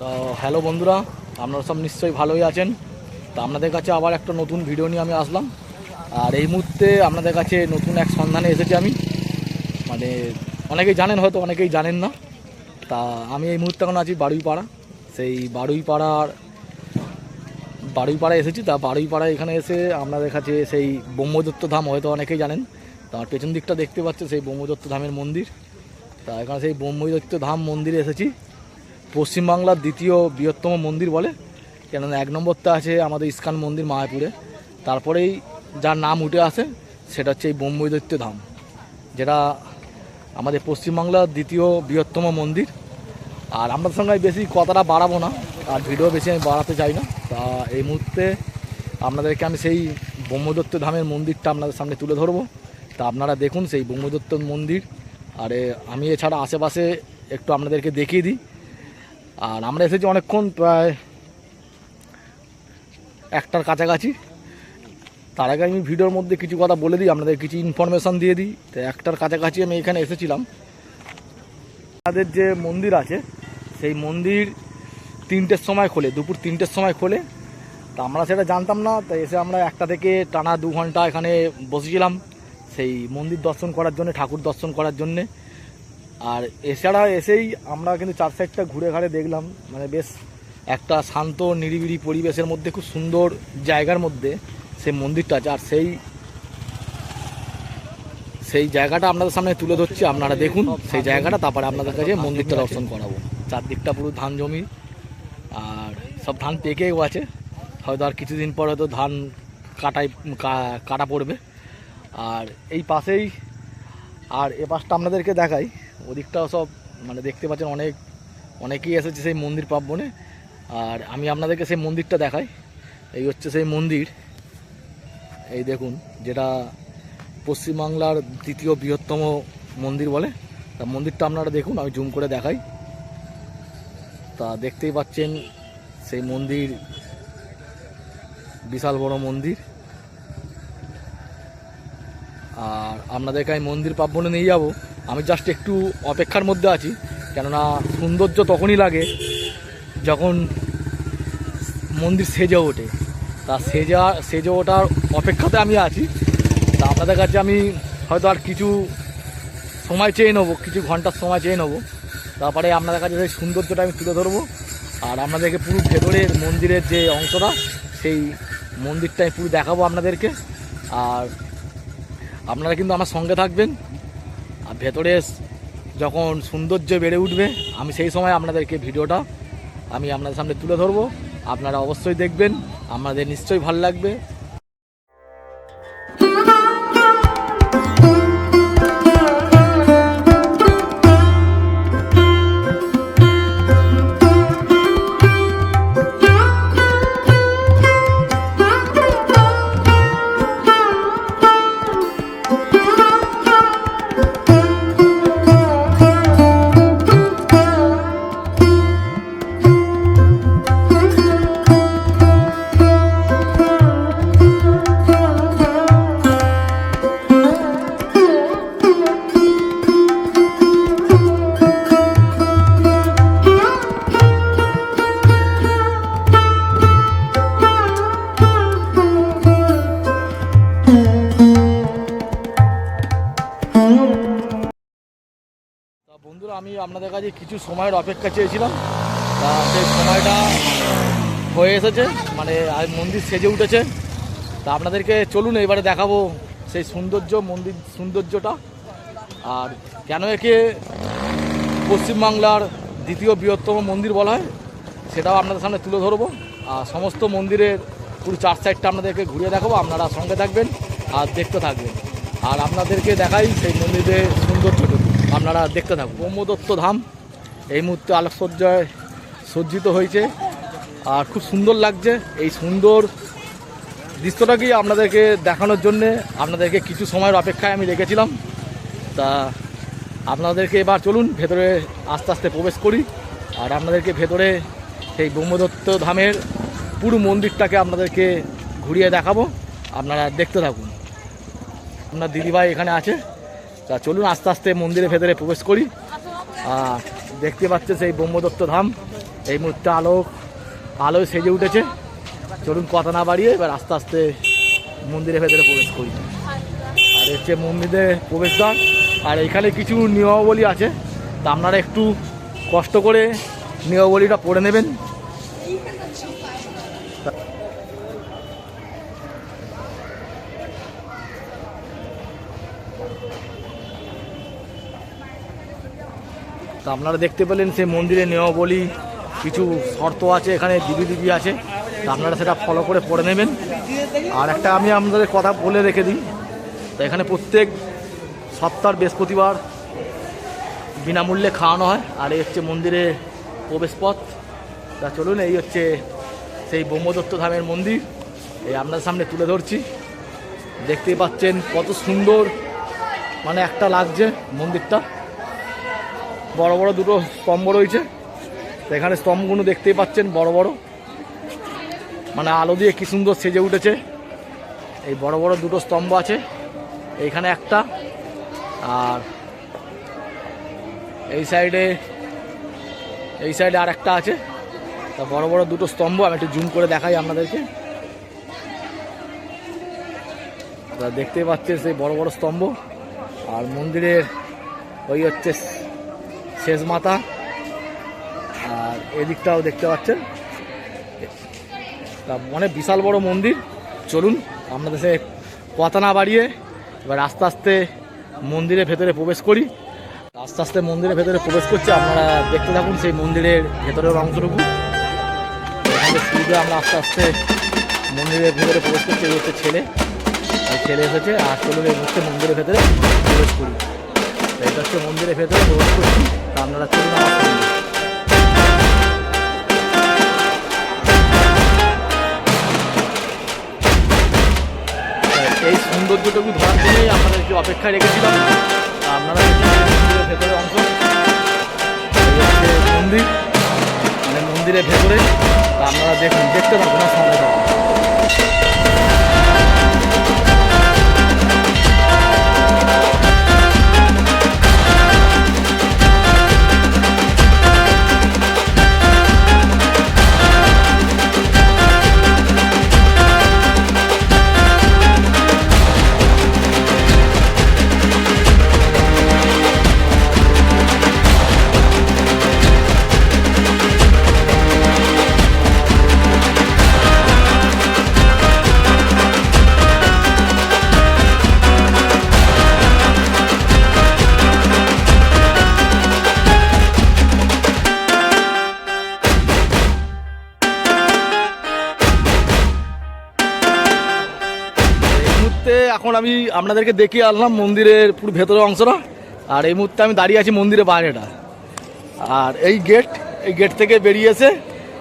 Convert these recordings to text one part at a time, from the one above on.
তো হ্যালো বন্ধুরা, আপনারা সব নিশ্চয়ই ভালোই আছেন। তো আপনাদের কাছে আবার একটা নতুন ভিডিও নিয়ে আমি আসলাম। আর এই মুহূর্তে আপনাদের কাছে নতুন এক সন্ধানে এসেছি আমি। মানে অনেকেই জানেন হয়তো, অনেকেই জানেন না। তা আমি এই মুহূর্তে এখন আছি বারুইপাড়া। সেই বারুইপাড়ার, বারুইপাড়ায় এসেছি। তা বারুইপাড়া এখানে এসে আপনাদের কাছে সেই ব্রহ্মদত্ত ধাম হয়তো অনেকেই জানেন। তার পেছন দিকটা দেখতে পাচ্ছে, সেই ব্রহ্মদত্ত ধামের মন্দির। তা এখানে সেই ব্রহ্মদত্ত ধাম মন্দিরে এসেছি। পশ্চিমবাংলার দ্বিতীয় বৃহত্তম মন্দির বলে, কেননা এক নম্বরটা আছে আমাদের ইস্কান মন্দির মায়াপুরে। তারপরেই যার নাম উঠে আসে, সেটা হচ্ছে এই ব্রহ্মদৈত্য ধাম, যেটা আমাদের পশ্চিমবাংলার দ্বিতীয় বৃহত্তম মন্দির। আর আপনাদের সঙ্গে বেশি কথাটা বাড়াবো না, আর ভিডিও বেশি আমি বাড়াতে চাই না। তা এই মুহূর্তে আপনাদেরকে আমি সেই ব্রহ্মদত্ত ধামের মন্দিরটা আপনাদের সামনে তুলে ধরবো। তা আপনারা দেখুন সেই ব্রহ্মদত্ত মন্দির। আর আমি এছাড়া আশেপাশে একটু আপনাদেরকে দেখিয়ে দিই। আর আমরা এসেছি অনেকক্ষণ প্রায় একটার কাছাকাছি। তার আগে আমি ভিডিওর মধ্যে কিছু কথা বলে দিই, আপনাদের কিছু ইনফরমেশান দিয়ে দিই। তো একটার কাছাকাছি আমি এখানে এসেছিলাম। আমাদের যে মন্দির আছে, সেই মন্দির তিনটের সময় খোলে, দুপুর তিনটের সময় খোলে। তা আমরা সেটা জানতাম না তাই এসে আমরা একটা থেকে টানা দু ঘণ্টা এখানে বসেছিলাম। সেই মন্দির দর্শন করার জন্য, ঠাকুর দর্শন করার জন্যে। আর এছাড়া এসেই আমরা কিন্তু চার সাইডটা ঘুরে ঘাড়ে দেখলাম। মানে বেশ একটা শান্ত, নিরিবিলি পরিবেশের মধ্যে, খুব সুন্দর জায়গার মধ্যে সেই মন্দিরটা আছে। আর সেই সেই জায়গাটা আপনাদের সামনে তুলে ধরছি, আপনারা দেখুন সেই জায়গাটা, তারপরে আপনাদের কাছে মন্দিরটা দর্শন করাবো। চারদিকটা পুরো ধান জমি, আর সব ধান পেকেও আছে। হয়তো আর কিছুদিন পর হয়তো ধান কাটাই কাটা পড়বে। আর এই পাশেই, আর এ পাশটা আপনাদেরকে দেখাই ওদিকটাও সব মানে দেখতে পাচ্ছেন অনেক, অনেকেই এসেছে সেই মন্দির পার্বণে আর আমি আপনাদেরকে সেই মন্দিরটা দেখাই। এই হচ্ছে সেই মন্দির। এই দেখুন, যেটা পশ্চিমবাংলার দ্বিতীয় বৃহত্তম মন্দির বলে। তা মন্দিরটা আপনারা দেখুন, আমি জুম করে দেখাই। তা দেখতেই পাচ্ছেন সেই মন্দির, বিশাল বড় মন্দির। আর আপনাদেরকে আমি মন্দির পার্বণে নিয়ে যাব। আমি জাস্ট একটু অপেক্ষার মধ্যে আছি, কেননা সৌন্দর্য তখনই লাগে যখন মন্দির সেজে ওঠে। তা সেজা সেজে ওঠার অপেক্ষাতে আমি আছি। তা আপনাদের কাছে আমি হয়তো আর কিছু সময় চেয়ে নেব, কিছু ঘণ্টার সময় চেয়ে নেব। তারপরে আপনাদের কাছে সেই সৌন্দর্যটা আমি তুলে ধরবো। আর আপনাদেরকে পুরো ভেতরের মন্দিরের যে অংশটা, সেই মন্দিরটা আমি পুরো দেখাবো আপনাদেরকে। আর আপনারা কিন্তু আমার সঙ্গে থাকবেন। আর ভেতরে যখন সৌন্দর্য বেড়ে উঠবে, আমি সেই সময় আপনাদেরকে ভিডিওটা আমি আপনাদের সামনে তুলে ধরবো। আপনারা অবশ্যই দেখবেন আপনাদের নিশ্চয়ই ভালো লাগবে। কাছে কিছু সময়ের অপেক্ষা চেয়েছিলাম। তা সেই সময়টা হয়ে এসেছে মানে আজ মন্দির সেজে উঠেছে। তা আপনাদেরকে চলুন এবারে দেখাবো সেই সৌন্দর্য, মন্দির সৌন্দর্যটা। আর কেন একে পশ্চিমবাংলার দ্বিতীয় বৃহত্তম মন্দির বলা হয়, সেটাও আপনাদের সামনে তুলে ধরবো। আর সমস্ত মন্দিরের পুরো চার সাইডটা আপনাদেরকে ঘুরিয়ে দেখাবো, আপনারা সঙ্গে থাকবেন আর দেখতে থাকবেন। আর আপনাদেরকে দেখাই সেই সৌন্দর্যটুকু আপনারা দেখতে থাকুন। ব্রহ্মদত্ত ধাম, এই মুহূর্তে আলোকসজ্জায় সজ্জিত হয়েছে। আর খুব সুন্দর লাগছে এই সুন্দর দৃশ্যটাকেই আপনাদেরকে দেখানোর জন্যে। আপনাদেরকে কিছু সময়ের অপেক্ষায় আমি রেখেছিলাম। তা আপনাদেরকে এবার চলুন, ভেতরে আস্তে আস্তে প্রবেশ করি। আর আপনাদেরকে ভেতরে সেই ব্রহ্মদত্ত ধামের পুরো মন্দিরটাকে আপনাদেরকে ঘুরিয়ে দেখাবো। আপনারা দেখতে থাকুন। আপনার দিদিভাই এখানে আছে। তা চলুন আস্তে আস্তে মন্দিরের ভেতরে প্রবেশ করি। দেখতে পাচ্ছে সেই ব্রহ্মদত্ত ধাম। এই মুহূর্তে আলো, আলোয় সেজে উঠেছে। চলুন কথা না বাড়িয়ে এবার আস্তে আস্তে মন্দিরের ভেতরে প্রবেশ করি। আর হচ্ছে মন্দিরে প্রবেশদ্বার। আর এখানে কিছু নিয়মাবলী আছে। তা আপনারা একটু কষ্ট করে নিয়মাবলীটা পড়ে নেবেন। তা আপনারা দেখতে পেলেন সেই মন্দিরের নিয়মাবলী কিছু শর্ত আছে, এখানে দিবি দিবি আছে। তা আপনারা সেটা ফলো করে পড়ে নেবেন। আর একটা আমি আপনাদের কথা বলে রেখে দিই। তো এখানে প্রত্যেক সপ্তাহ বৃহস্পতিবার বিনামূল্যে খাওয়ানো হয়। আর এই হচ্ছে মন্দিরের প্রবেশপথ। তা চলুন, এই হচ্ছে সেই ব্রহ্মদত্ত ধামের মন্দির। এই আপনার সামনে তুলে ধরছি। দেখতেই পাচ্ছেন কত সুন্দর মানে একটা লাগছে মন্দিরটা। বড় বড় দুটো স্তম্ভ রয়েছে। এখানে স্তম্ভগুলো দেখতেই পাচ্ছেন বড় বড়। মানে আলো দিয়ে কি সুন্দর সেজে উঠেছে। এই বড় বড় দুটো স্তম্ভ আছে। এইখানে একটা। আর এই সাইডে এই সাইডে আর একটা আছে। তা বড় বড় দুটো স্তম্ভ, আমি একটু জুম করে দেখাই আপনাদেরকে। তা দেখতেই পাচ্ছেন সেই বড় বড় স্তম্ভ। আর মন্দিরের ওই হচ্ছে শেষ মাথা আর এদিকটাও দেখতে পাচ্ছেন। অনেক বিশাল বড় মন্দির। চলুন আপনাদের সে কথা না বাড়িয়ে এবার আস্তে আস্তে মন্দিরের ভেতরে প্রবেশ করি। আস্তে আস্তে মন্দিরের ভেতরে প্রবেশ করছে। আপনারা দেখতে থাকুন সেই মন্দিরের ভেতরের অংশটুকু। শুরুতে আমরা আস্তে আস্তে মন্দিরের ভেতরে প্রবেশ করছি। এই হচ্ছে ছেলে। ছেলে এসেছে আর চলুন এই মুহূর্তে মন্দিরের ভেতরে প্রবেশ করি। এটা হচ্ছে মন্দিরের ভেতরে প্রবেশ করছি। আপনারা চলুন এই সৌন্দর্যটুকু ধরার জন্যই আপনাদেরকে অপেক্ষায় রেখেছিলাম। আপনারা ভেতরে অংশ। মন্দির। মানে মন্দিরের ভেতরে। আপনারা দেখুন, দেখতে পারবেন না সঙ্গে আমি আপনাদেরকে দেখিয়ে আনলাম মন্দিরের পুরো ভেতরের অংশটা। আর এই মুহূর্তে আমি দাঁড়িয়ে আছি মন্দিরের বাইরেটা। আর এই গেট এই গেট থেকে বেরিয়ে এসে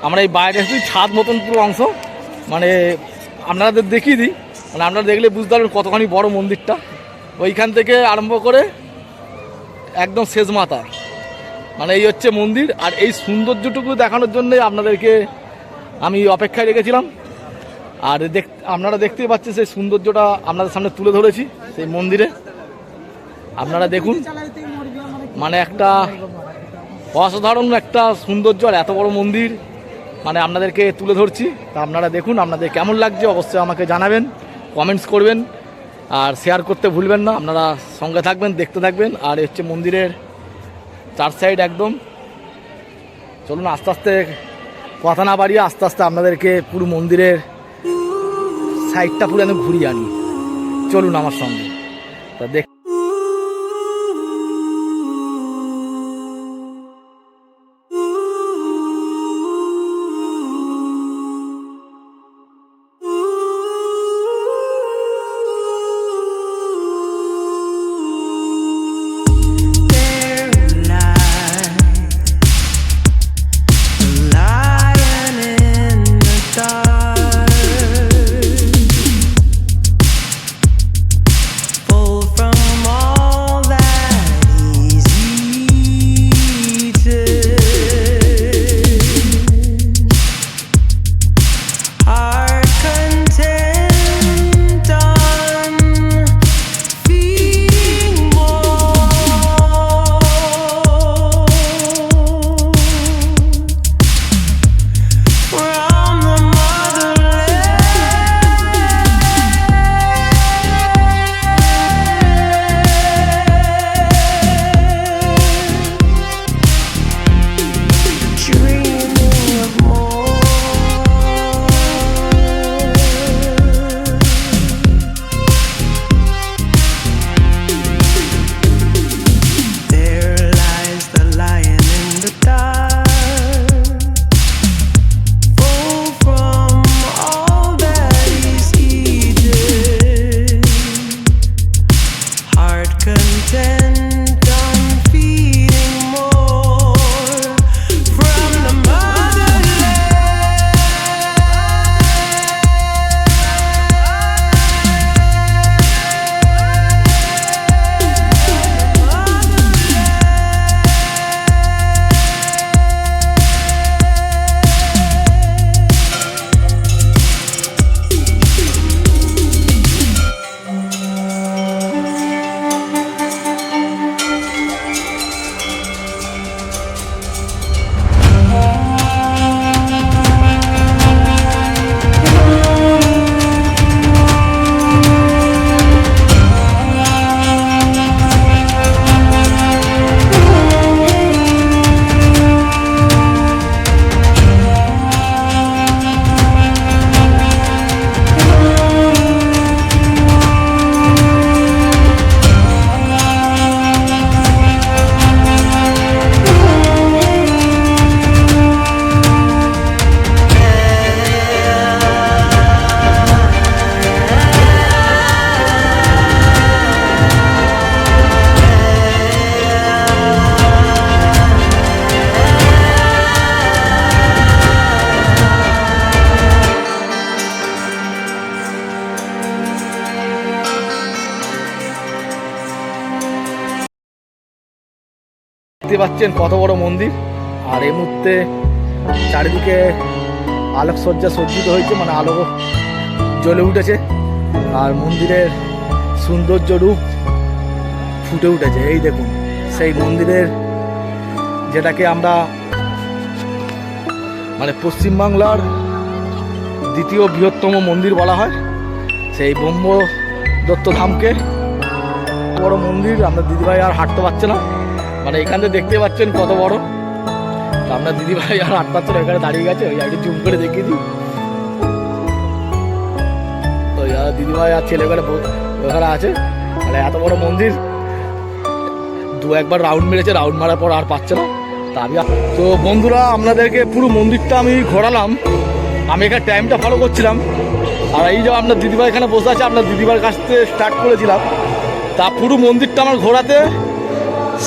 আমরা এই বাইরে এসেছি, ছাদ মতন পুরো অংশ। মানে আপনাদের দেখিয়ে দিই। মানে আপনারা দেখলে বুঝতে পারবেন কতখানি বড় মন্দিরটা। ওইখান থেকে আরম্ভ করে একদম শেষ মাথা। মানে এই হচ্ছে মন্দির। আর এই সৌন্দর্যটুকু দেখানোর জন্যই আপনাদেরকে আমি অপেক্ষায় রেখেছিলাম। আর আপনারা দেখতেই পাচ্ছেন সেই সৌন্দর্যটা আপনাদের সামনে তুলে ধরেছি, সেই মন্দিরে। আপনারা দেখুন মানে একটা অসাধারণ একটা সৌন্দর্য আর এত বড় মন্দির মানে আপনাদেরকে তুলে ধরছি। তা আপনারা দেখুন, আপনাদের কেমন লাগছে অবশ্যই আমাকে জানাবেন কমেন্টস করবেন, আর শেয়ার করতে ভুলবেন না। আপনারা সঙ্গে থাকবেন, দেখতে থাকবেন, আর হচ্ছে মন্দিরের চার সাইড একদম। চলুন আস্তে আস্তে, কথা না বাড়িয়ে আস্তে আস্তে আপনাদেরকে পুরো মন্দিরের সাইডটা পুরো আমি ঘুরিয়ে আনি। চলুন আমার সঙ্গে। তা দেখ দেখতে পাচ্ছেন কত বড় মন্দির। আর এই মুহূর্তে চারিদিকে আলোকসজ্জা সজ্জিত হয়েছে মানে আলো জ্বলে উঠেছে। আর মন্দিরের সৌন্দর্য রূপ ফুটে উঠেছে। এই দেখুন, সেই মন্দিরের যেটাকে আমরা মানে পশ্চিমবাংলার দ্বিতীয় বৃহত্তম মন্দির বলা হয়, সেই ব্রহ্ম দত্ত ধামকে। বড় মন্দির, আমরা দিদিভাই আর হাঁটতে পারছে না। মানে এখান থেকে দেখতে পাচ্ছেন কত বড়। আমরা দিদিভাই আর পারছে না এখানে দাঁড়িয়ে গেছে, ওই একটু জুম করে দেখিয়ে দিই। ওই আর দিদিভাই আর ছেলে ওখানে ওখানে আছে। মানে এত বড় মন্দির। দু একবার রাউন্ড মেরেছে রাউন্ড মারার পর আর পাচ্ছে না। তা আমি তো বন্ধুরা, আপনাদেরকে পুরো মন্দিরটা আমি ঘোরালাম। আমি এখানে টাইমটা ফলো করছিলাম। আর এই যে আপনার দিদিভাই এখানে বসে আছে, আপনার দিদিভাইয়ের কাছ থেকে স্টার্ট করেছিলাম। তা পুরো মন্দিরটা আমার ঘোরাতে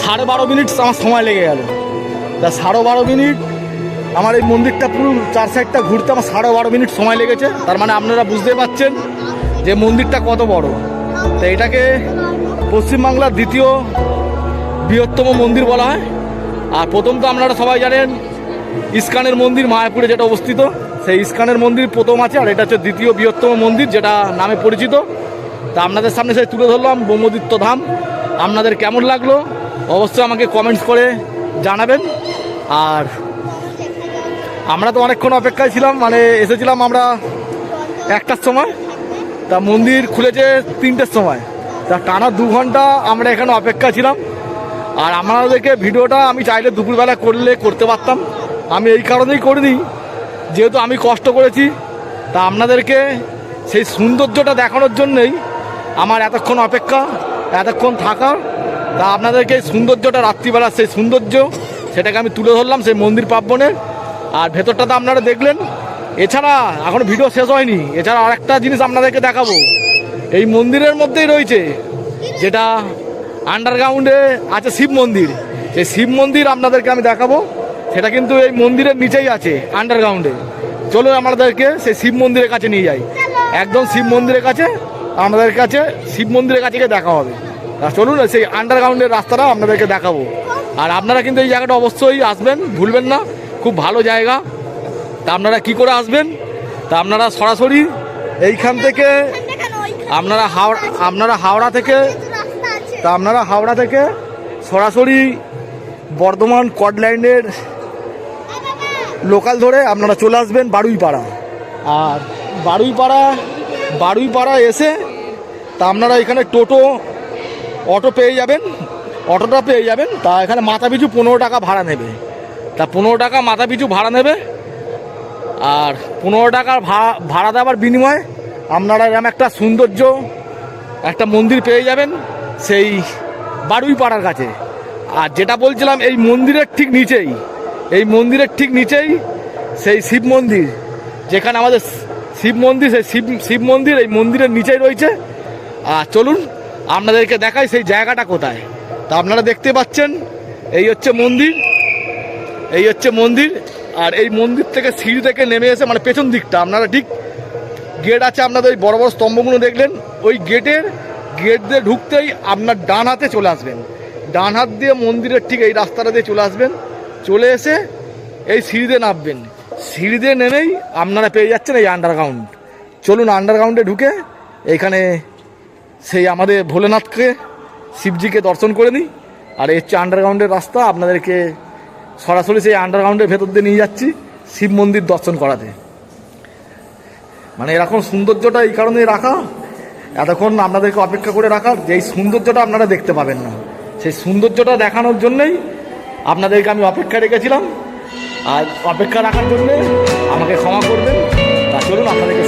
সাড়ে বারো মিনিট আমার সময় লেগে গেল। তা সাড়ে বারো মিনিট আমার এই মন্দিরটা পুরো চার সাইডটা ঘুরতে আমার সাড়ে বারো মিনিট সময় লেগেছে। তার মানে আপনারা বুঝতে পারছেন যে মন্দিরটা কত বড়। তো এটাকে পশ্চিমবাংলার দ্বিতীয় বৃহত্তম মন্দির বলা হয়। আর প্রথম তো আপনারা সবাই জানেন ইস্কানের মন্দির, মায়াপুরে যেটা অবস্থিত। সেই ইস্কানের মন্দির প্রথম আছে আর এটা হচ্ছে দ্বিতীয় বৃহত্তম মন্দির যেটা নামে পরিচিত। তা আপনাদের সামনে সেই তুলে ধরলাম ব্রহ্মদিত্য ধাম। আপনাদের কেমন লাগল? অবশ্যই আমাকে কমেন্টস করে জানাবেন। আর আমরা তো অনেকক্ষণ অপেক্ষায় ছিলাম মানে এসেছিলাম আমরা একটার সময়। তা মন্দির খুলেছে তিনটের সময়। তা টানা দু ঘণ্টা আমরা এখানে অপেক্ষা ছিলাম। আর আমাদেরকে ভিডিওটা আমি চাইলে দুপুরবেলা করলে করতে পারতাম। আমি এই কারণেই করিনি, যেহেতু আমি কষ্ট করেছি। তা আপনাদেরকে সেই সৌন্দর্যটা দেখানোর জন্যই আমার এতক্ষণ অপেক্ষা, এতক্ষণ থাকা তা আপনাদেরকে সৌন্দর্যটা রাত্রিবেলা, সেই সৌন্দর্য, সেটাকে আমি তুলে ধরলাম সেই মন্দির পার্বণের আর ভেতরটা তো আপনারা দেখলেন। এছাড়া এখন ভিডিও শেষ হয়নি। এছাড়া আরেকটা জিনিস আপনাদেরকে দেখাবো। এই মন্দিরের মধ্যেই রয়েছে, যেটা আন্ডারগ্রাউন্ডে আছে শিব মন্দির। সেই শিব মন্দির আপনাদেরকে আমি দেখাবো। সেটা কিন্তু এই মন্দিরের নিচেই আছে আন্ডারগ্রাউন্ডে চলুন আমাদেরকে সেই শিব মন্দিরের কাছে নিয়ে যাই। একদম শিব মন্দিরের কাছে, আমাদের কাছে শিব মন্দিরের কাছে দেখা হবে। চলুন সেই আন্ডারগ্রাউন্ডের রাস্তাটা আপনাদেরকে দেখাবো। আর আপনারা কিন্তু এই জায়গাটা অবশ্যই আসবেন, ভুলবেন না। খুব ভালো জায়গা। তা আপনারা কি করে আসবেন? তা আপনারা সরাসরি এইখান থেকে আপনারা হাওড়া আপনারা হাওড়া থেকে, তা আপনারা হাওড়া থেকে সরাসরি বর্ধমান কড লাইনের লোকাল ধরে আপনারা চলে আসবেন বারুইপাড়া। আর বারুইপাড়া বারুইপাড়া এসে তা আপনারা এখানে টোটো অটো পেয়ে যাবেন, অটোটা পেয়ে যাবেন, তা এখানে মাথা পিছু পনেরো টাকা ভাড়া নেবে। তা পনেরো টাকা মাথা পিছু ভাড়া নেবে, আর পনেরো টাকার ভাড়া ভাড়া দেওয়ার বিনিময়ে আপনারা এরকম একটা সৌন্দর্য, একটা মন্দির পেয়ে যাবেন সেই বারুই পাড়ার কাছে। আর যেটা বলছিলাম, এই মন্দিরের ঠিক নিচেই, এই মন্দিরের ঠিক নিচেই সেই শিব মন্দির, যেখানে আমাদের শিব মন্দির, সেই শিব শিব মন্দির এই মন্দিরের নিচেই রয়েছে। আর চলুন আপনাদেরকে দেখাই সেই জায়গাটা কোথায়। তা আপনারা দেখতে পাচ্ছেন, এই হচ্ছে মন্দির, এই হচ্ছে মন্দির, আর এই মন্দির থেকে সিঁড়ি থেকে নেমে এসে মানে পেছন দিকটা, আপনারা ঠিক গেট আছে আপনাদের ওই বড় বড় স্তম্ভগুলো দেখলেন, ওই গেটের, গেট দিয়ে ঢুকতেই আপনার ডান হাতে চলে আসবেন। ডান হাত দিয়ে মন্দিরের ঠিক এই রাস্তাটা দিয়ে চলে আসবেন, চলে এসে এই সিঁড়িতে নামবেন। সিঁড়িতে নেমেই আপনারা পেয়ে যাচ্ছেন এই আন্ডারগ্রাউন্ড চলুন আন্ডারগ্রাউন্ডে ঢুকে এইখানে সেই আমাদের ভোলেনাথকে শিবজিকে দর্শন করে নিই। আর এর হচ্ছে আন্ডারগ্রাউন্ডের রাস্তা, আপনাদেরকে সরাসরি সেই আন্ডারগ্রাউন্ডের ভেতর দিয়ে নিয়ে যাচ্ছি, শিব মন্দির দর্শন করাতে। মানে এরকম সৌন্দর্যটা এই কারণেই রাখা, এতক্ষণ আপনাদেরকে অপেক্ষা করে রাখা, যে এই সৌন্দর্যটা আপনারা দেখতে পাবেন না। সেই সৌন্দর্যটা দেখানোর জন্যই আপনাদেরকে আমি অপেক্ষা রেখেছিলাম। আর অপেক্ষা রাখার জন্যে আমাকে ক্ষমা করবেন। তা চলুন, আপনাদেরকে